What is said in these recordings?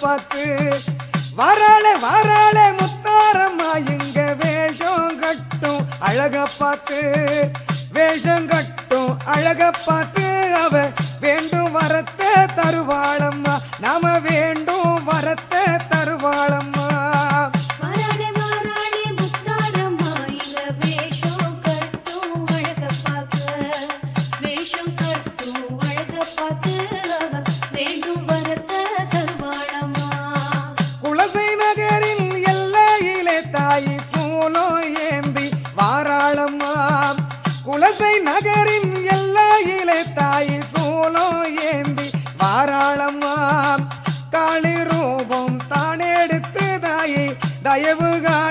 பார்த்து வராள வராள முத்தாரம்மா இங்க வேஷம் கட்டும். அழக பார்த்து வேஷம் கட்டும். அழக பார்த்து அவ வேண்டும் வரத்த தருவாளம்மா. நாம வேண்டும்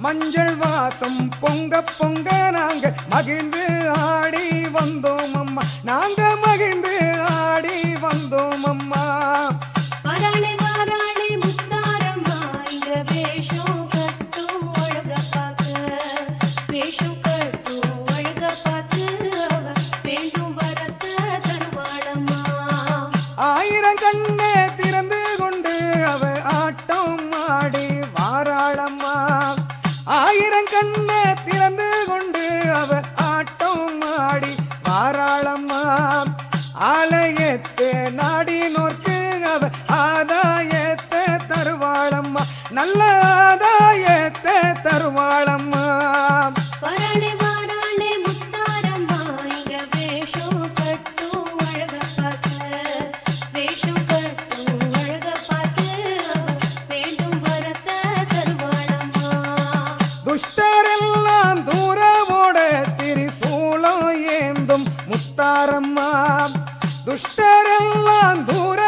மஞ்சள் வாசம் பொங்க பொங்க நாங்கள் மகிழ்ந்து ஆடி வந்தோம் அம்மா. நாங்க மகிழ்ந்து ஆடி வந்தோம் அம்மா. வேஷம் ಬಂಧೂರ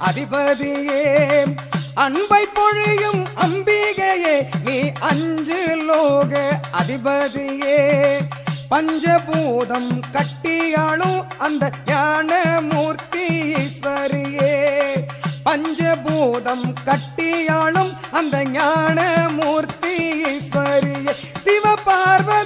அதிபதியே அன்பை பொழியும் அம்பிகையே நீ அஞ்சு லோக அதிபதியே. பஞ்சபூதம் கட்டியாளும் அந்த ஞான மூர்த்தி ஈஸ்வரியே. பஞ்சபூதம் கட்டியாளும் அந்த ஞான மூர்த்தி ஈஸ்வரியே. சிவபார்வதி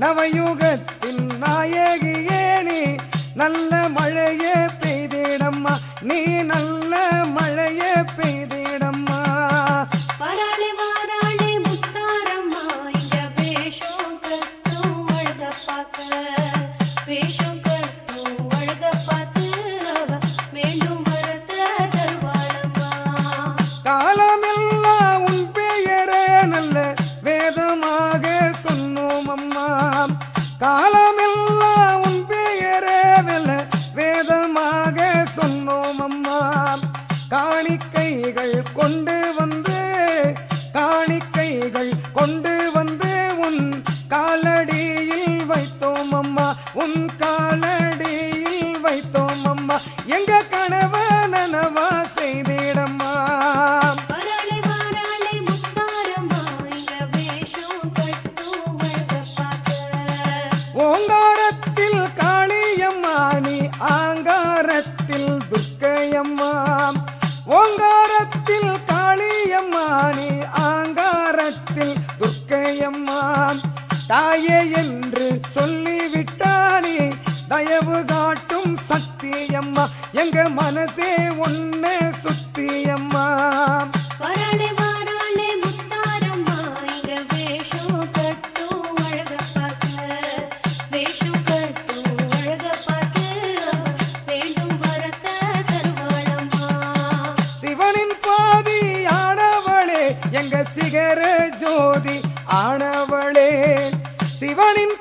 நவயுகத்தின் நாயகியே நீ நல்ல மழையே பெய்திடம்மா நீ காணிக்கைகள் கொண்டு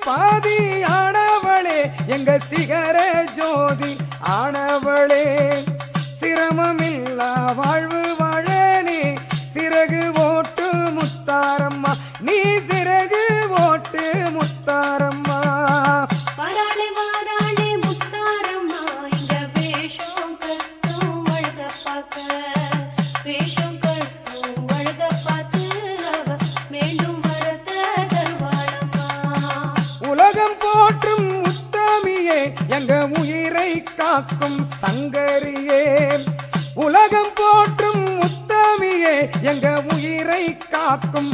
பாதி ஆனவளே எங்க சிகர ஜோதி ஆனவளே. சிரமமில்லா வாழ் கண்டறியே உலகம் போற்றும் முத்தமியே எங்க உயிரை காக்கும்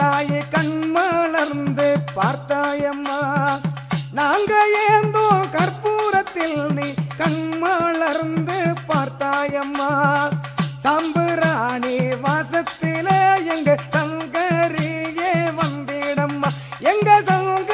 தாயே கண்மலர்ந்து பார்த்தாயம்மா. நாங்க ஏந்தோ கற்பூரத்தில் நீ கண்மலர்ந்து பார்த்தாயம்மா. சாம்புராணி வாசத்திலே எங்க சங்கரியே வந்திடம்மா. எங்க சங்க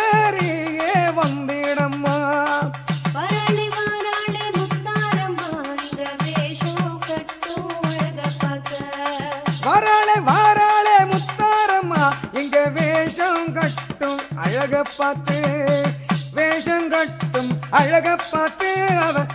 அழக பார்த்து அவ